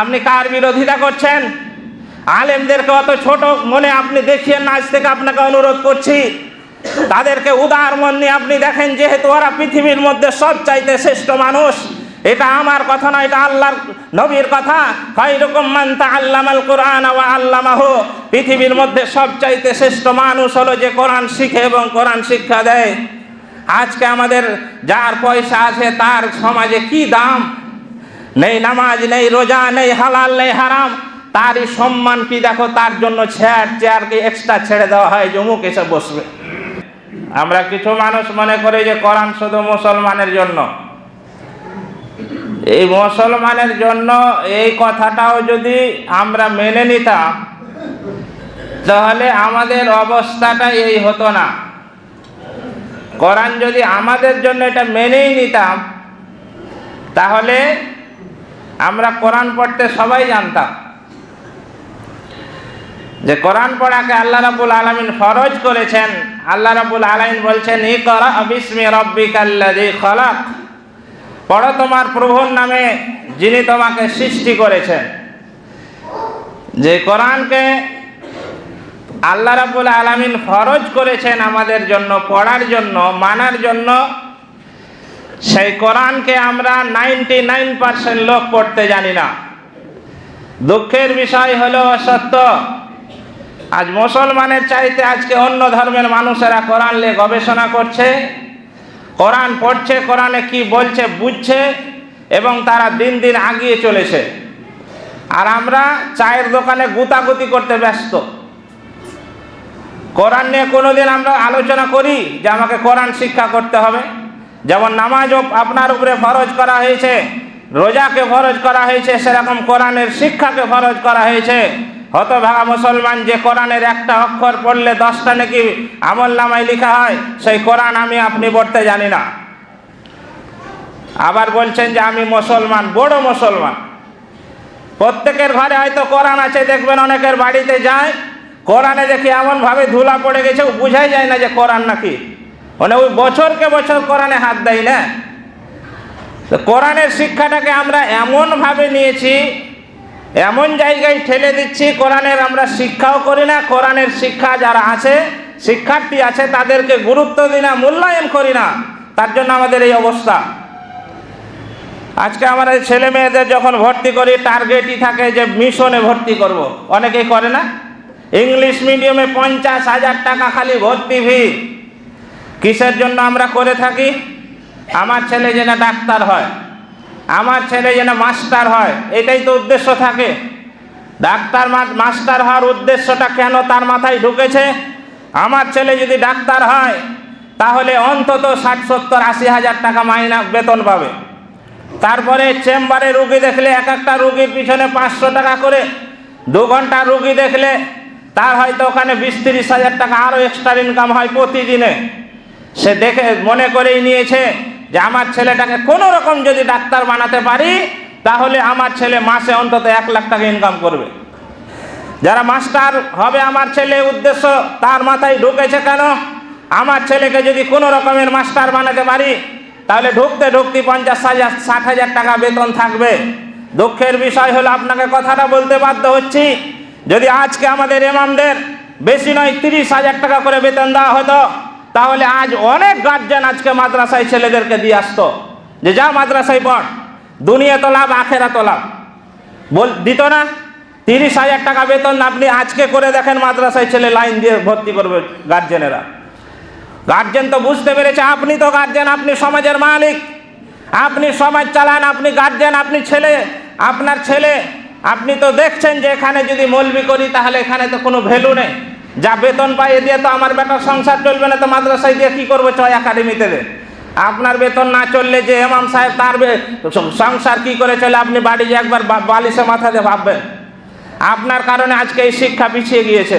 আপনি কার বিরোধিতা করছেন? আলেমদেরকে অত ছোট মনে আপনি দেখিয়ে না, আজ থেকে আপনাকে অনুরোধ করছি। তাদেরকে উদার মন নিয়ে আপনি দেখেন, যেহেতু ওরা পৃথিবীর মধ্যে সব চাইতে শ্রেষ্ঠ মানুষ। এটা আমার কথা নয়, এটা আল্লাহর নবীর কথা। খৈরকম মানতা আল্লামাল কোরআন ওয়া আল্লামাহু। পৃথিবীর মধ্যে সব চাইতে শ্রেষ্ঠ মানুষ হলো যে কোরআন শিখে এবং কোরআন শিক্ষা দেয়। আজকে আমাদের যার পয়সা আছে, তার সমাজে কি দাম? নেই নামাজ, নেই রোজা, নেই হালাল, নেই হারাম। তারই সম্মান কি দেখো? তার জন্য চেয়ার চেয়ারকে এক্সট্রা ছেড়ে দেওয়া হয় জমুক এসে বসবে। আমরা কিছু মানুষ মনে করি যে কোরআন শুধু মুসলমানের জন্য। এই মুসলমানের জন্য এই কথাটাও যদি আমরা মেনে নিতাম, তাহলে আমাদের অবস্থাটা এই হতো না। কোরআন যদি আমাদের জন্য এটা মেনেই নিতাম, তাহলে আমরা কোরআন পড়তে সবাই জানতাম। যে কোরআন পড়াকে আল্লাহ রাবুল আলমিন ফরজ করেছেন। আল্লাহ রাবুল আলমিন বলছেন ই করা বিস্মি রব্বিকাল্লাদি খলাক। পড়ো তোমার প্রভুর নামে, যিনি তোমাকে সৃষ্টি করেছেন। যে কোরআনকে আল্লাহ রাবুল আলমিন ফরজ করেছেন আমাদের জন্য, পড়ার জন্য, মানার জন্য সেই কোরআনকে আমরা নাইনটি নাইন পার্সেন্ট লোক পড়তে জানি না। দুঃখের বিষয় হলো সত্য। আজ মুসলমানের চাইতে আজকে অন্য ধর্মের মানুষেরা কোরআন নিয়ে গবেষণা করছে, কোরআন পড়ছে, কোরআনে কি বলছে, বুঝছে এবং তারা দিন দিন আগিয়ে চলেছে। আর আমরা চায়ের দোকানে গুতাগুতি করতে ব্যস্ত। কোরআন নিয়ে কোনোদিন আমরা আলোচনা করি যে আমাকে কোরআন শিক্ষা করতে হবে। যেমন নামাজও আপনার উপরে ফরজ করা হয়েছে, রোজাকে ফরজ করা হয়েছে, সেরকম কোরআনের শিক্ষাকে ফরজ করা হয়েছে। হতভাগা মুসলমান যে কোরআনের একটা অক্ষর পড়লে দশটা নাকি আমল নামায় লেখা হয়, সেই কোরআন আমি আপনি পড়তে জানি না। আবার বলছেন যে আমি মুসলমান, বড় মুসলমান। প্রত্যেকের ঘরে হয়তো কোরআন আছে, দেখবেন অনেকের বাড়িতে যায়, কোরআনে দেখি এমনভাবে ধুলা পড়ে গেছে বুঝাই যায় না যে কোরআন নাকি। মানে ওই বছরকে বছর কোরআনে হাত দেয় না। তো কোরআনের শিক্ষাটাকে আমরা এমনভাবে নিয়েছি, এমন জায়গায় ঠেলে দিচ্ছি, কোরআনের আমরা শিক্ষাও করি না, কোরআনের শিক্ষা যারা আছে, শিক্ষার্থী আছে, তাদেরকে গুরুত্ব দিই না, মূল্যায়ন করি না, তার জন্য আমাদের এই অবস্থা। আজকে আমাদের ছেলে মেয়েদের যখন ভর্তি করি, টার্গেটই থাকে যে মিশনে ভর্তি করব। অনেকেই করে না। ইংলিশ মিডিয়ামে পঞ্চাশ হাজার টাকা খালি ভর্তি ফি। কিসের জন্য আমরা করে থাকি? আমার ছেলে যেন ডাক্তার হয়, আমার ছেলে যেন মাস্টার হয়, এটাই তো উদ্দেশ্য থাকে। ডাক্তার মাস্টার হওয়ার উদ্দেশ্যটা কেন তার মাথায় ঢুকেছে? আমার ছেলে যদি ডাক্তার হয়, তাহলে অন্তত ষাট, সত্তর, আশি হাজার টাকা মাইনা বেতন পাবে। তারপরে চেম্বারে রুগী দেখলে এক একটা রুগীর পিছনে পাঁচশো টাকা করে, দু ঘণ্টা রুগী দেখলে তার হয়তো ওখানে বিশ, তিরিশ হাজার টাকা আরও এক্সট্রা ইনকাম হয় প্রতিদিনে। সে দেখে, মনে করেই নিয়েছে যে আমার ছেলেটাকে কোনো রকম যদি ডাক্তার বানাতে পারি, তাহলে আমার ছেলে মাসে অন্তত এক লাখ টাকা ইনকাম করবে। যারা মাস্টার হবে, আমার ছেলে উদ্দেশ্য তার মাথায় ঢুকেছে কেন? আমার ছেলেকে যদি কোনো রকমের মাস্টার বানাতে পারি, তাহলে ঢুকতে ঢুকতে পঞ্চাশ হাজার, ষাট হাজার টাকা বেতন থাকবে। দুঃখের বিষয় হলো, আপনাকে কথাটা বলতে বাধ্য হচ্ছি, যদি আজকে আমাদের এমামদের বেশি নয়, তিরিশ হাজার টাকা করে বেতন দেওয়া হতো তাহলে আজ অনেক গার্জেন আজকে মাদ্রাসায় ছেলেদেরকে দিয়ে আসতো। যে যা মাদ্রাসায় পড়, দুনিয়া তো লাভ, আখেরা তো লাভ। বল, দিত না? তিরিশ হাজার টাকা বেতন আপনি আজকে করে দেখেন মাদ্রাসায় ছেলে লাইন দিয়ে ভর্তি করবে গার্জেনেরা গার্জেন তো বুঝতে পেরেছে, আপনি তো গার্জেন আপনি সমাজের মালিক। আপনি সমাজ চালান, আপনি গার্জেন আপনি ছেলে, আপনার ছেলে। আপনি তো দেখছেন যে এখানে যদি মলবি করি, তাহলে এখানে তো কোনো ভ্যালু নেই। যা বেতন পাই দিয়ে তো আমার বেটার সংসার চলবে না, তো মাদ্রাসায় দিয়ে কী করব চয় একাডেমিতে আপনার বেতন না চললে যে এমাম সাহেব তার সংসার কি করে চলে? আপনি বাড়ি যে একবার বালিশে মাথা দিয়ে ভাববেন। আপনার কারণে আজকে এই শিক্ষা পিছিয়ে গিয়েছে।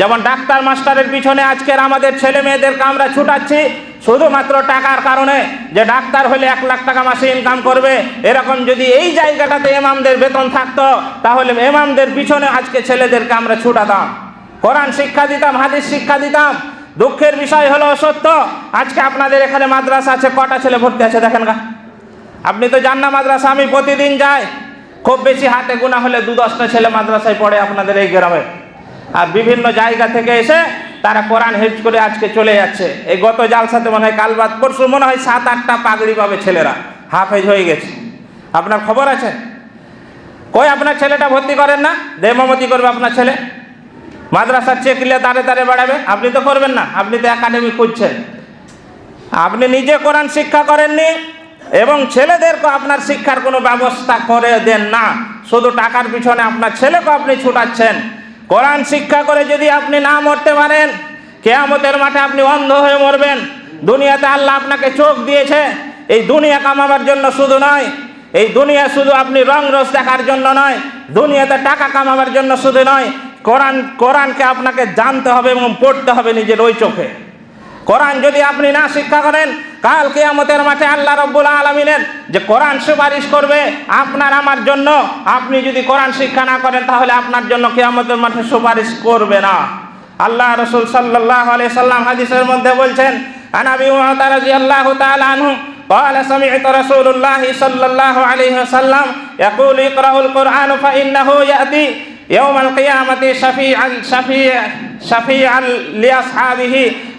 যেমন ডাক্তার মাস্টারের পিছনে আজকের আমাদের ছেলে মেয়েদেরকে আমরা ছুটাচ্ছি, শুধুমাত্র টাকার কারণে যে ডাক্তার হলে এক লাখ টাকা মাসে ইনকাম করবে। এরকম যদি এই জায়গাটাতে এমামদের বেতন থাকতো, তাহলে এমামদের পিছনে আজকে ছেলেদেরকে আমরা ছুটাতাম। কোরআন শিক্ষা দিতাম, হাদিস শিক্ষা দিতাম। দুঃখের বিষয় হলো সত্য আজকে আপনাদের এখানে মাদ্রাসা আছে, কটা ছেলে ভর্তি আছে দেখেন গা। আপনি তো জান না মাদ্রাসা, আমি প্রতিদিন যাই। খুব বেশি হাতে গোনা হলে দু দশটা ছেলে মাদ্রাসায় পড়ে আপনাদের এই গ্রামে। আর বিভিন্ন জায়গা থেকে এসে তারা কোরআন হেফজ করে আজকে চলে যাচ্ছে। এই গত জালসাতে মনে হয় কাল বাদ, পরশু মনে হয় সাত, আটটা পাগড়ি পাবে ছেলেরা। হাফেজ হয়ে গেছে। আপনার খবর আছে? কই আপনার ছেলেটা ভর্তি করেন না? দেমামতি করবে আপনার ছেলে? মাদ্রাসার চেক চেকলে দাঁড়ে দাঁড়ে বাড়াবে। আপনি তো করবেন না, আপনি তো একাডেমি খুঁজছেন। আপনি নিজে কোরআন শিক্ষা করেননি এবং ছেলেদেরকে আপনার শিক্ষার কোনো ব্যবস্থা করে দেন না। শুধু টাকার পিছনে আপনার ছেলেকে আপনি ছুটাচ্ছেন। কোরআন শিক্ষা করে যদি আপনি না মরতে পারেন, কেয়ামতের মাঠে আপনি অন্ধ হয়ে মরবেন। দুনিয়াতে আল্লাহ আপনাকে চোখ দিয়েছে। এই দুনিয়া কামাবার জন্য শুধু নয়, এই দুনিয়া শুধু আপনি রং রস দেখার জন্য নয়, দুনিয়াতে টাকা কামাবার জন্য শুধু নয় কোরআন কোরআনকে আপনাকে জানতে হবে এবং পড়তে হবে নিজের ওই চোখে কোরআন যদি আপনি না শিক্ষা করেন কাল কেয়ামতের মাঠে আল্লাহ রব্বুল আলমিনের যে কোরআন সুপারিশ করবে আপনার আমার জন্য আপনি যদি কোরআন শিক্ষা না করেন তাহলে আপনার জন্য কেয়ামতের মাঠে সুপারিশ করবে না আল্লাহ রসুল সাল্লাহ আলি সাল্লাম হাদিসের মধ্যে বলছেন আনাবি উমাতা রাদিয়াল্লাহু তাআলা আনহু قال سمعت رسول الله صلى الله عليه وسلم يقول اقرأوا القرآن فإنه يأتي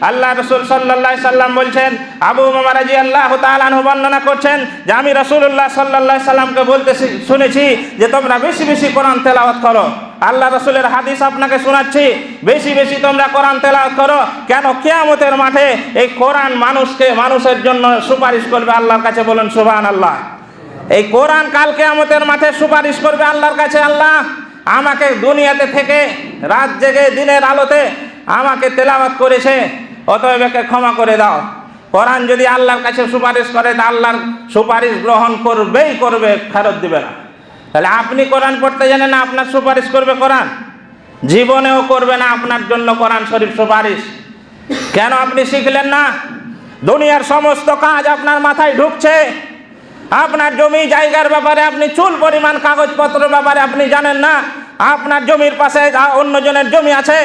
আল্লাহ সাল্লাম বলছেন, আবু করছেন যে আমি রাসূলুল্লাহ সাল্লামকে বলতে শুনেছি যে তোমরা বেশি বেশি কোরআন তেলাওয়াত করো। আল্লাহ রসুলের হাদিস আপনাকে শোনাচ্ছি, বেশি বেশি তোমরা কোরআন তেলাওয়াত করো, কেন কেয়ামতের মাঠে এই কোরআন মানুষকে, মানুষের জন্য সুপারিশ করবে আল্লাহর কাছে বলুন সুবান আল্লাহ এই কোরআন কাল আমাদের মাঠে সুপারিশ করবে আল্লাহর কাছে আল্লাহ। আমাকে দুনিয়াতে থেকে রাত জেগে দিনের আলোতে আমাকে তেলাওয়াত করেছে, অতএব একে ক্ষমা করে দাও। কোরআন যদি আল্লাহর কাছে সুপারিশ করে, তা আল্লাহর সুপারিশ গ্রহণ করবেই করবে, ফেরত দিবে না। তাহলে আপনি কোরআন পড়তে জানেন না, আপনার সুপারিশ করবে কোরআন? জীবনেও করবে না আপনার জন্য কোরআন শরীফ সুপারিশ। কেন আপনি শিখলেন না? দুনিয়ার সমস্ত কাজ আপনার মাথায় ঢুকছে আপনার জমি জায়গার ব্যাপারে আপনি চুল পরিমাণ কাগজপত্র ব্যাপারে আপনি জানেন না। আপনার জমির পাশে যা অন্যজনের জমি আছে,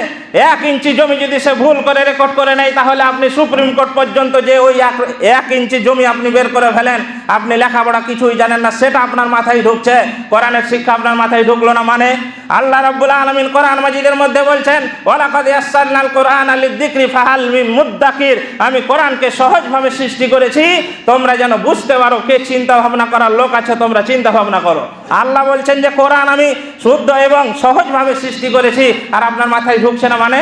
এক ইঞ্চি জমি যদি সে ভুল করে রেকর্ড করে নেয়, তাহলে আপনি সুপ্রিম কোর্ট পর্যন্ত যে ওই এক এক ইঞ্চি জমি আপনি বের করে ফেলেন, আপনি লেখাপড়া কিছুই জানেন না, সেটা আপনার মাথায় ঢুকছে। কোরআনের শিক্ষা আপনার মাথায় ঢুকলো না মানে? আল্লাহ রাব্বুল আলামিন কোরআন মাজিদের মধ্যে বলছেন ইয়াসসারনাল কোরআন লিযিকরি ফাহাল মিন মুদ্দাকির। আমি কোরআনকে সহজভাবে সৃষ্টি করেছি, তোমরা যেন বুঝতে পারো কে চিন্তা ভাবনা করার লোক আছে, তোমরা চিন্তা ভাবনা করো। আল্লাহ বলছেন যে, কোরআন আমি শুদ্ধ এবং সহজভাবে সৃষ্টি করেছি। আর আপনার মাথায় ঢুকছে না মানে?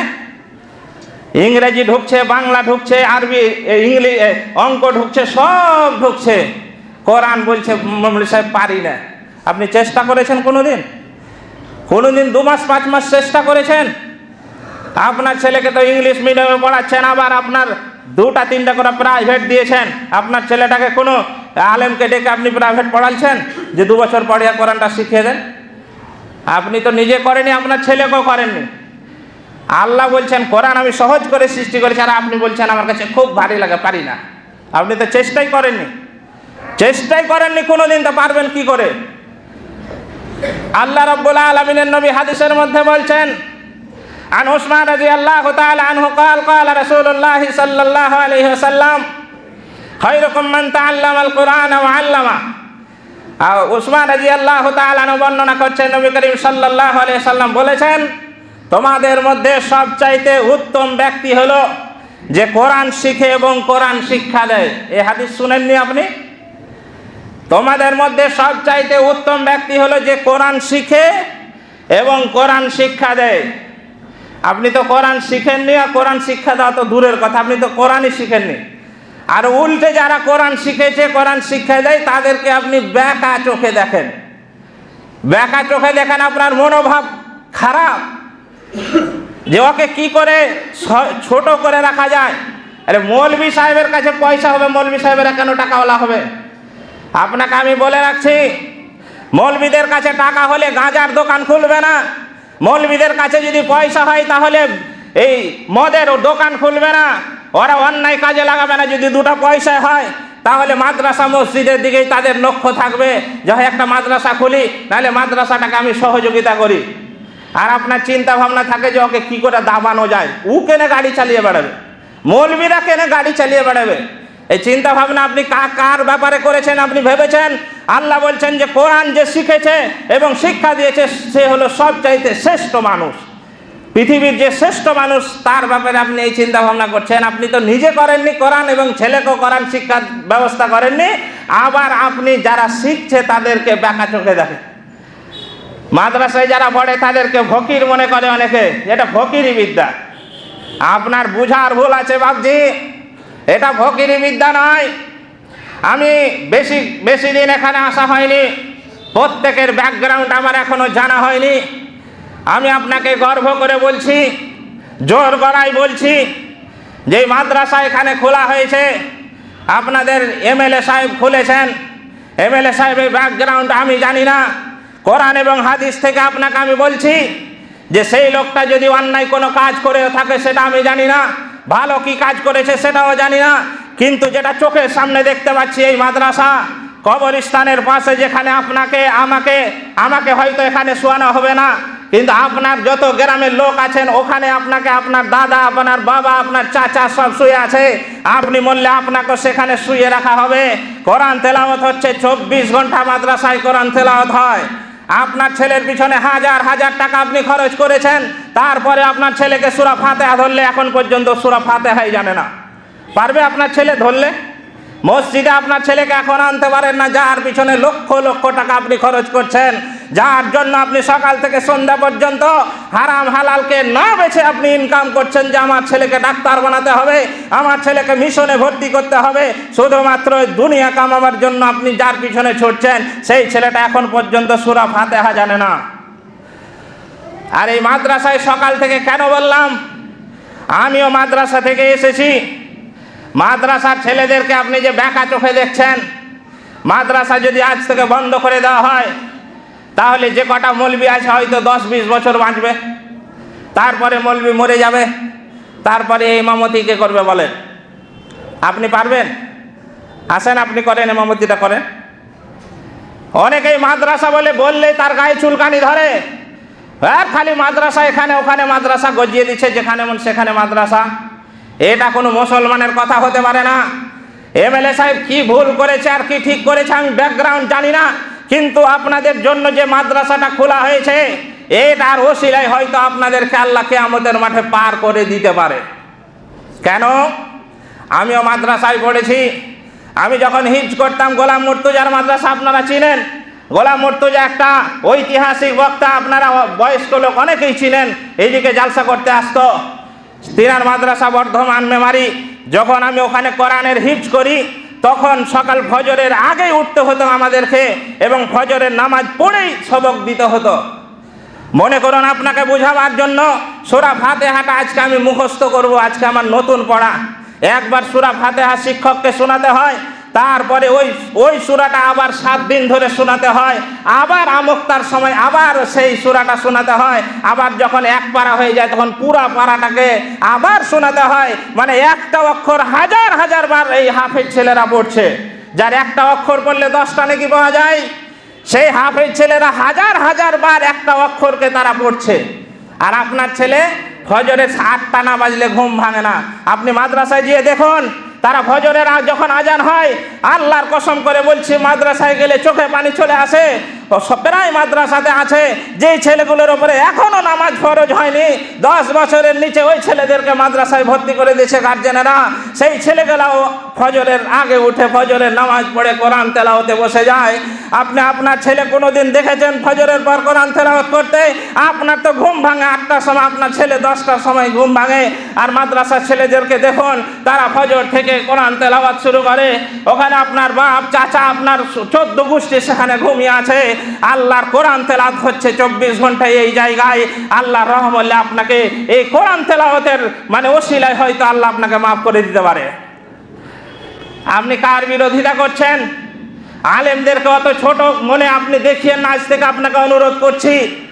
ইংরেজি ঢুকছে, বাংলা ঢুকছে, আরবি ইংলিশ অঙ্ক ঢুকছে, সব ঢুকছে। কোরআন বলছে মমলি সাহেব, পারি না। আপনি চেষ্টা করেছেন কোনোদিন? কোনোদিন দু মাস, পাঁচ মাস চেষ্টা করেছেন? আপনার ছেলেকে তো ইংলিশ মিডিয়ামে পড়াচ্ছেন, আবার আপনার দুটা, তিনটা করে প্রাইভেট দিয়েছেন। আপনার ছেলেটাকে কোনো আলেমকে ডেকে আপনি প্রাইভেট পড়াচ্ছেন? যে দু বছর পড়িয়া কোরআনটা শিখিয়ে দেন? আপনি তো নিজে করেনি আপনার ছেলেকেও করেননি আল্লাহ বলছেন কোরআন আমি সহজ করে সৃষ্টি করেছি আর আপনি বলছেন আমার কাছে খুব ভারী লাগে পারি না আপনি তো চেষ্টাই করেননি চেষ্টাই করেননি কোনোদিন তো পারবেন কি করে আল্লাহ রব্বুল আলমিনের নবী হাদিসের মধ্যে বলছেন عن عثمان رضي الله تعالى عنه قال قال رسول الله صلى الله عليه وسلم خيركم من تعلم القرآن وعلمه আর উসমান রাজি আল্লাহ তালানো বর্ণনা করছেন, নবী করিম সাল্লাহ সাল্লাম বলেছেন, তোমাদের মধ্যে সবচাইতে উত্তম ব্যক্তি হলো যে কোরআন শিখে এবং কোরআন শিক্ষা দেয়। এ হাদিস শুনেননি আপনি? তোমাদের মধ্যে সবচাইতে উত্তম ব্যক্তি হলো যে কোরআন শিখে এবং কোরআন শিক্ষা দেয়। আপনি তো কোরআন শিখেননি আর কোরআন শিক্ষা দেওয়া তো দূরের কথা, আপনি তো কোরআনই শিখেননি। আর উল্টে যারা কোরআন শিখেছে, কোরআন শিক্ষা দেয়, তাদেরকে আপনি ব্যাকা চোখে দেখেন। ব্যাকা চোখে দেখেন আপনার মনোভাব খারাপ। যে ওকে কি করে ছোট করে রাখা যায়? আরে মৌলবি সাহেবের কাছে পয়সা হবে মৌলবি সাহেবেরা কেন টাকাওয়ালা হবে। আপনাকে আমি বলে রাখছি মৌলবিদের কাছে টাকা হলে গাঁজার দোকান খুলবে না। মৌলবিদের কাছে যদি পয়সা হয়, তাহলে এই মদের দোকান খুলবে না। ওরা অন্যায় কাজে লাগাবে না, যদি দুটো পয়সা হয়, তাহলে মাদ্রাসা মসজিদের দিকেই তাদের লক্ষ্য থাকবে যে, হয় একটা মাদ্রাসা খুলি, নাহলে মাদ্রাসাটাকে আমি সহযোগিতা করি। আর আপনার চিন্তা ভাবনা থাকে যে, ওকে কী করে দাবানো যায়? উ কেনে গাড়ি চালিয়ে বেড়াবে? মৌলবীরা কেনে গাড়ি চালিয়ে বেড়াবে? এই চিন্তা ভাবনা আপনি কার ব্যাপারে করেছেন আপনি ভেবেছেন? আল্লাহ বলছেন যে, কোরআন যে শিখেছে এবং শিক্ষা দিয়েছে, সে হলো সবচাইতে শ্রেষ্ঠ মানুষ। পৃথিবীর যে শ্রেষ্ঠ মানুষ, তার ব্যাপারে আপনি এই চিন্তা ভাবনা করছেন। আপনি তো নিজে করেননি, কোরআন এবং ছেলেকেও কোরআন শিক্ষার ব্যবস্থা করেননি। আবার আপনি যারা শিখছে, তাদেরকে ব্যাকা চোখে দেখেন মাদ্রাসায় যারা পড়ে, তাদেরকে ফকির মনে করে অনেকে। এটা ফকিরি বিদ্যা। আপনার বুঝার ভুল আছে বাবজি এটা ফকিরি বিদ্যা নয়। আমি বেশি বেশি দিন এখানে আসা হয়নি। প্রত্যেকের ব্যাকগ্রাউন্ড আমার এখনও জানা হয়নি। আমি আপনাকে গর্ব করে বলছি, জোর গড়াই বলছি, যে মাদ্রাসা এখানে খোলা হয়েছে, আপনাদের এমএলএ সাহেব খুলেছেন। এমএলএ সাহেবের ব্যাকগ্রাউন্ড আমি জানি না। কোরআন এবং হাদিস থেকে আপনাকে আমি বলছি, যে সেই লোকটা যদি অন্যায় কোনো কাজ করে থাকে সেটা আমি জানি না। ভালো কি কাজ করেছে সেটাও জানি না। কিন্তু যেটা চোখের সামনে দেখতে পাচ্ছি এই মাদ্রাসা, কবরস্থানের পাশে যেখানে আপনাকে, আমাকে আমাকে হয়তো এখানে শোয়ানো হবে না। কিন্তু আপনার যত গ্রামের লোক আছেন, ওখানে আপনাকে আপনার দাদা, আপনার বাবা, আপনার চাচা সব শুয়ে আছে। আপনি বললে আপনাকে সেখানে শুয়ে রাখা হবে। কোরআন তেলাওয়াত হচ্ছে চব্বিশ ঘণ্টা মাদ্রাসায় কোরআন তেলাওয়াত হয়। আপনার ছেলের পিছনে হাজার হাজার টাকা আপনি খরচ করেছেন। তারপরে আপনার ছেলেকে সুরা ফাতেহা ধরলে এখন পর্যন্ত সুরা ফাতেহাই জানে না। পারবে আপনার ছেলে ধরলে? মসজিদে আপনার ছেলেকে এখন আনতে পারেন না, যার পিছনে লক্ষ লক্ষ টাকা আপনি খরচ করছেন। যার জন্য আপনি সকাল থেকে সন্ধ্যা পর্যন্ত হারাম হালালকে না বেছে আপনি ইনকাম করছেন যে আমার ছেলেকে ডাক্তার বানাতে হবে, আমার ছেলেকে মিশনে ভর্তি করতে হবে, শুধুমাত্র দুনিয়া কামাবার জন্য আপনি যার পিছনে ছুটছেন, সেই ছেলেটা এখন পর্যন্ত সুরা ফাতেহা জানে না। আর এই মাদ্রাসায় সকাল থেকে কেন বললাম? আমিও মাদ্রাসা থেকে এসেছি। মাদ্রাসার ছেলেদেরকে আপনি যে ব্যাকা চোখে দেখছেন, মাদ্রাসা যদি আজ থেকে বন্ধ করে দেওয়া হয়, তাহলে যে কটা মলবি আছে হয়তো দশ বিশ বছর বাঁচবে। তারপরে মলবি মরে যাবে। তারপরে এই ইমামতি কে করবে বলেন? আপনি পারবেন? আসেন, আপনি করেন, ইমামতিটা করেন। অনেকেই মাদ্রাসা বলে, বললে তার গায়ে চুলকানি ধরে। আর খালি মাদ্রাসা এখানে, ওখানে মাদ্রাসা গজিয়ে দিচ্ছে, যেখানে মন সেখানে মাদ্রাসা। এটা কোনো মুসলমানের কথা হতে পারে না। এমএলএ সাহেব কি ভুল করেছে আর কি ঠিক করেছে আমি ব্যাকগ্রাউন্ড জানি না, কিন্তু আপনাদের জন্য যে মাদ্রাসাটা খোলা হয়েছে, এটার ওসিলায় হয়তো আপনাদেরকে আল্লাহকে আমাদের মাঠে পার করে দিতে পারে। কেন? আমিও মাদ্রাসায় পড়েছি। আমি যখন হিজ করতাম, গোলাম মুর্তুজার মাদ্রাসা আপনারা চিনেন? গোলাম মুর্তুজা একটা ঐতিহাসিক বক্তা, আপনারা বয়স্ক লোক অনেকেই ছিলেন এইদিকে জালসা করতে আসতো। তিনার মাদ্রাসা বর্ধমান মেমারি, যখন আমি ওখানে কোরআনের হিজ করি, তখন সকাল ফজরের আগেই উঠতে হতো আমাদেরকে এবং ফজরের নামাজ পড়েই সবক দিতে হতো। মনে করুন আপনাকে বোঝাবার জন্য সুরা ফাতেহাটা আজকে আমি মুখস্থ করব, আজকে আমার নতুন পড়া। একবার সুরা ফাতেহা শিক্ষককে শোনাতে হয় তারপরে ওই ওই সুরাটা আবার সাত দিন ধরে শোনাতে হয়। আবার আমক্তার সময় আবার সেই সুরাটা শোনাতে হয়। আবার যখন এক পারা হয়ে যায়, তখন পুরা পারাটাকে আবার শোনাতে হয়। মানে একটা অক্ষর হাজার হাজার বার এই হাফের ছেলেরা পড়ছে। যার একটা অক্ষর পড়লে দশটা নাকি পাওয়া যায়? সেই হাফের ছেলেরা হাজার হাজার বার একটা অক্ষরকে তারা পড়ছে। আর আপনার ছেলে ফজরে আটটা না বাজলে ঘুম ভাঙে না। আপনি মাদ্রাসায় গিয়ে দেখুন তারা ফজরের যখন আজান হয়, আল্লাহর কসম করে বলছি, মাদ্রাসায় গেলে চোখে পানি চলে আসে। প্রায় মাদ্রাসাতে আছে, যেই ছেলেগুলোর ওপরে এখনও নামাজ ফরজ হয়নি, দশ বছরের নিচে ওই ছেলেদেরকে মাদ্রাসায় ভর্তি করে দিয়েছে গার্জেনেরা সেই ছেলেগুলাও ফজরের আগে উঠে ফজরের নামাজ পড়ে কোরআন তেলাওতে বসে যায়। আপনি আপনার ছেলে কোনোদিন দেখেছেন ফজরের পর কোরআন তেলাওত করতে? আপনার তো ঘুম ভাঙে, আটটার সময় আপনার ছেলে দশটার সময় ঘুম ভাঙে। আর মাদ্রাসার ছেলেদেরকে দেখুন, তারা ফজর থেকে কোরআন তেলাওয়াত শুরু করে। ওখানে আপনার বাপ, চাচা, আপনার চোদ্দ গোষ্ঠী সেখানে ঘুমিয়ে আছে। আল্লাহর কোরআন তেলাত হচ্ছে চব্বিশ ঘন্টায় এই জায়গায়। আল্লাহ রহমল্লা আপনাকে এই কোরআন তেলাওয়াতের মানে ওসিলায় হয়তো আল্লাহ আপনাকে মাফ করে দিতে পারে। আপনি কার বিরোধিতা করছেন? আলেমদেরকে অত ছোট মনে আপনি দেখিয়ে না, আজ থেকে আপনাকে অনুরোধ করছি।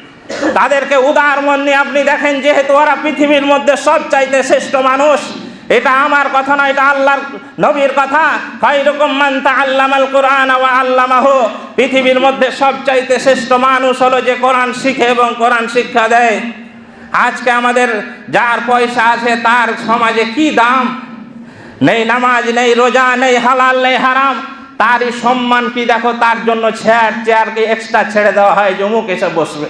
তাদেরকে উদার মন নিয়ে আপনি দেখেন, যেহেতু ওরা পৃথিবীর মধ্যে সব চাইতে শ্রেষ্ঠ মানুষ। এটা আমার কথা নয়, এটা আল্লাহর নবীর কথা। খায়রুকুম মান তাআল্লামাল কোরআন ওয়া আল্লামাহু। পৃথিবীর মধ্যে সব চাইতে শ্রেষ্ঠ মানুষ হলো যে কোরআন শিখে এবং কোরআন শিক্ষা দেয়। আজকে আমাদের যার পয়সা আছে, তার সমাজে কি দাম? নেই নামাজ, নেই রোজা, নেই হালাল, নেই হারাম। তারই সম্মান কি দেখো? তার জন্য চেয়ার চেয়ারকে এক্সট্রা ছেড়ে দেওয়া হয় জমুক এসে বসবে।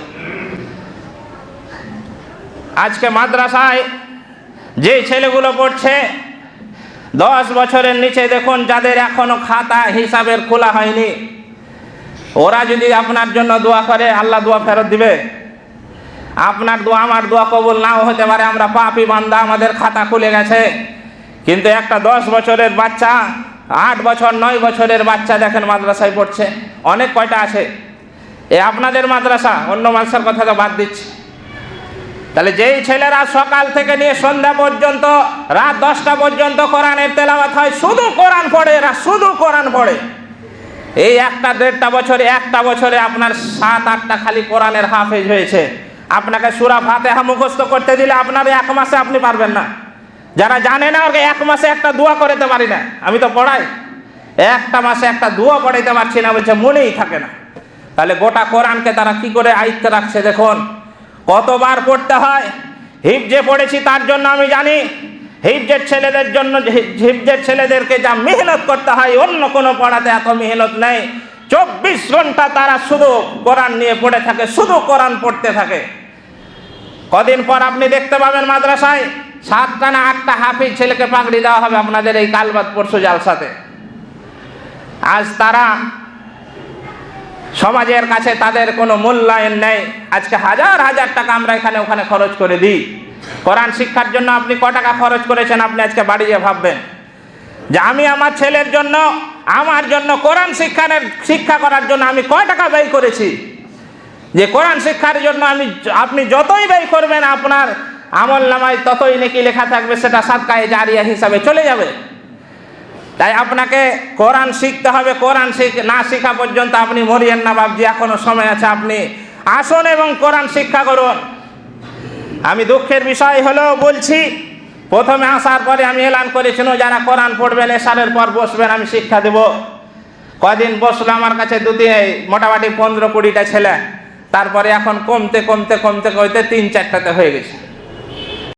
আজকে মাদ্রাসায় যে ছেলেগুলো পড়ছে, দশ বছরের নিচে দেখুন, যাদের এখনও খাতা হিসাবের খোলা হয়নি, ওরা যদি আপনার জন্য দোয়া করে, আল্লাহ দোয়া ফেরত দিবে। আপনার দোয়া, আমার দোয়া কবুল নাও হতে পারে, আমরা পাপি বান্দা, আমাদের খাতা খুলে গেছে। কিন্তু একটা দশ বছরের বাচ্চা, আট বছর, নয় বছরের বাচ্চা দেখেন মাদ্রাসায় পড়ছে। অনেক কয়টা আছে? এ আপনাদের মাদ্রাসা, অন্য মাদ্রাসার কথা তো বাদ দিচ্ছি। তাহলে যেই ছেলেরা সকাল থেকে নিয়ে সন্ধ্যা পর্যন্ত, রাত দশটা পর্যন্ত কোরআনের তেলাওয়াত হয়, শুধু কোরআন পড়ে এরা শুধু কোরআন পড়ে। এই একটা দেড়টা বছরে, একটা বছরে আপনার সাত, আটটা খালি কোরআনের হাফেজ হয়েছে। আপনাকে সুরা ফাতেহা মুখস্থ করতে দিলে আপনার এক মাসে আপনি পারবেন না। যারা জানে না, ওকে এক মাসে একটা দোয়া করতে পারি না। আমি তো পড়াই। একটা মাসে একটা দোয়া পড়াইতে পারছি না, বলছে মনেই থাকে না। তাহলে গোটা কোরআনকে তারা কি করে আয়ত্তে রাখছে দেখুন। কতবার পড়তে হয়, হিফজে পড়েছি তার জন্য আমি জানি। হিফজের ছেলেদের জন্য, হিফজের ছেলেদেরকে যা মেহনত করতে হয়, অন্য কোনো পড়াতে এত মেহনত নেই। চব্বিশ ঘণ্টা তারা শুধু কোরআন নিয়ে পড়ে থাকে, শুধু কোরআন পড়তে থাকে। কদিন পর আপনি দেখতে পাবেন মাদ্রাসায় সাতটা না আটটা হাফিজ ছেলেকে পাগড়ি দেওয়া হবে আপনাদের এই কালবাদ পরশু জালসাতে। আজ তারা সমাজের কাছে তাদের কোনো মূল্যায়ন নেই। আজকে হাজার হাজার টাকা আমরা এখানে ওখানে খরচ করে দিই। কোরআন শিক্ষার জন্য আপনি ক টাকা খরচ করেছেন আপনি আজকে বাড়ি ভাববেন যে আমি আমার ছেলের জন্য, আমার জন্য কোরআন শিক্ষার শিক্ষা করার জন্য আমি কয় টাকা ব্যয় করেছি? যে কোরআন শিক্ষার জন্য আমি আপনি যতই ব্যয় করবেন আপনার আমল নামায় ততই নাকি লেখা থাকবে, সেটা সাতকায় জারিয়া হিসাবে চলে যাবে। তাই আপনাকে কোরআন শিখতে হবে, কোরআন শিখ না শেখা পর্যন্ত আপনি মরিয়েন না বাবজি এখনও সময় আছে, আপনি আসুন এবং কোরআন শিক্ষা করুন। আমি দুঃখের বিষয় হলেও বলছি, প্রথমে আসার পরে আমি এলান করেছিল যারা কোরআন পড়বেন, এসারের পর বসবেন, আমি শিক্ষা দেব। কদিন বসল আমার কাছে দুটি মোটামুটি পনেরো কুড়িটা ছেলে। তারপরে এখন কমতে কমতে কমতে কমতে তিন চারটাতে হয়ে গেছে।